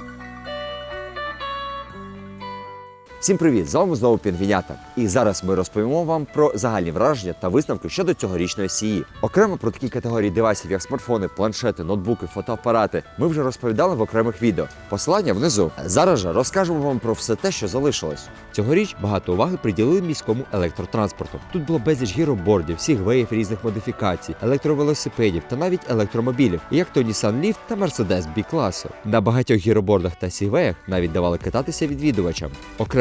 you Всім привіт! З вами знову Пінгвінята. І зараз ми розповімо вам про загальні враження та висновки щодо цьогорічної сії. Окремо про такі категорії девайсів, як смартфони, планшети, ноутбуки, фотоапарати, ми вже розповідали в окремих відео. Посилання внизу. Зараз же розкажемо вам про все те, що залишилось. Цьогоріч багато уваги приділили міському електротранспорту. Тут було безліч гіробордів, сігвеїв різних модифікацій, електровелосипедів та навіть електромобілів, як то Nissan Leaf та Mercedes B-класу. На багатьох гіробордах та сігвеях навіть давали кататися відвідувачам.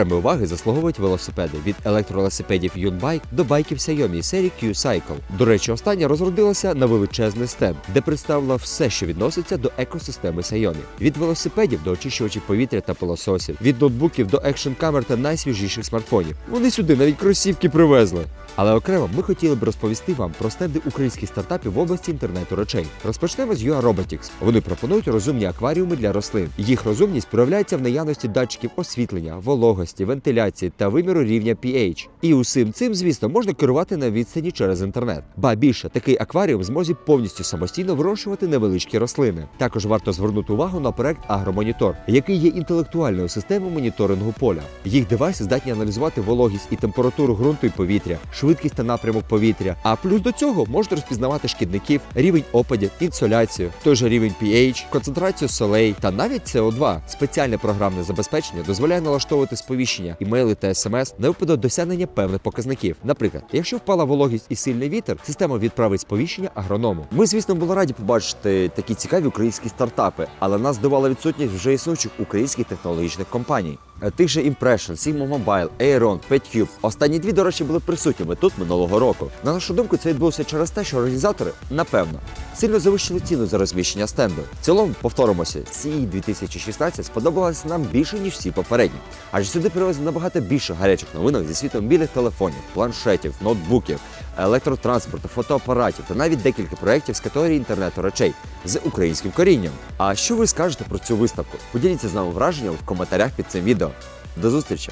Окремої уваги заслуговують велосипеди від електровелосипедів Юнбайк до байків Xiaomi серії Q-Cycle. До речі, остання розродилася на величезний стенд, де представила все, що відноситься до екосистеми Xiaomi. від велосипедів до очищувачів повітря та пилососів, від ноутбуків до екшн камер та найсвіжіших смартфонів. Вони сюди навіть кросівки привезли. Але окремо ми хотіли б розповісти вам про стенди українських стартапів в області інтернету речей. Розпочнемо з UA Robotics. Вони пропонують розумні акваріуми для рослин. Їх розумність проявляється в наявності датчиків освітлення, вологості, вентиляції та виміру рівня pH. І усім цим, звісно, можна керувати на відстані через інтернет. Ба більше, такий акваріум зможе повністю самостійно вирощувати невеличкі рослини. Також варто звернути увагу на проект Агромонітор, який є інтелектуальною системою моніторингу поля. Їх девайси здатні аналізувати вологість і температуру ґрунту і повітря, швидкість та напрямок повітря. А плюс до цього можна розпізнавати шкідників, рівень опадів, інсоляцію, той же рівень pH, концентрацію солей та навіть CO2. Спеціальне програмне забезпечення дозволяє налаштовувати сповіщення, імейли та смс на випадок досягнення певних показників. Наприклад, якщо впала вологість і сильний вітер, система відправить сповіщення агроному. Ми, звісно, були раді побачити такі цікаві українські стартапи, але нас здивувала відсутність вже існуючих українських технологічних компаній. Е, Тих же Impression, Sigma Mobile, Aeron, PetCube. Останні дві, до речі, були присутніми тут минулого року. На нашу думку, це відбулося через те, що організатори, напевно, сильно завищили ціну за розміщення стенду. В цілому, повторимося, ці 2016 сподобалася нам більше, ніж всі попередні. Адже сюди привезли набагато більше гарячих новинок зі світу мобільних телефонів, планшетів, ноутбуків, електротранспорту, фотоапаратів та навіть декілька проєктів з категорії інтернету речей з українським корінням. А що ви скажете про цю виставку? Поділіться з нами враженням в коментарях під цим відео. До зустрічі!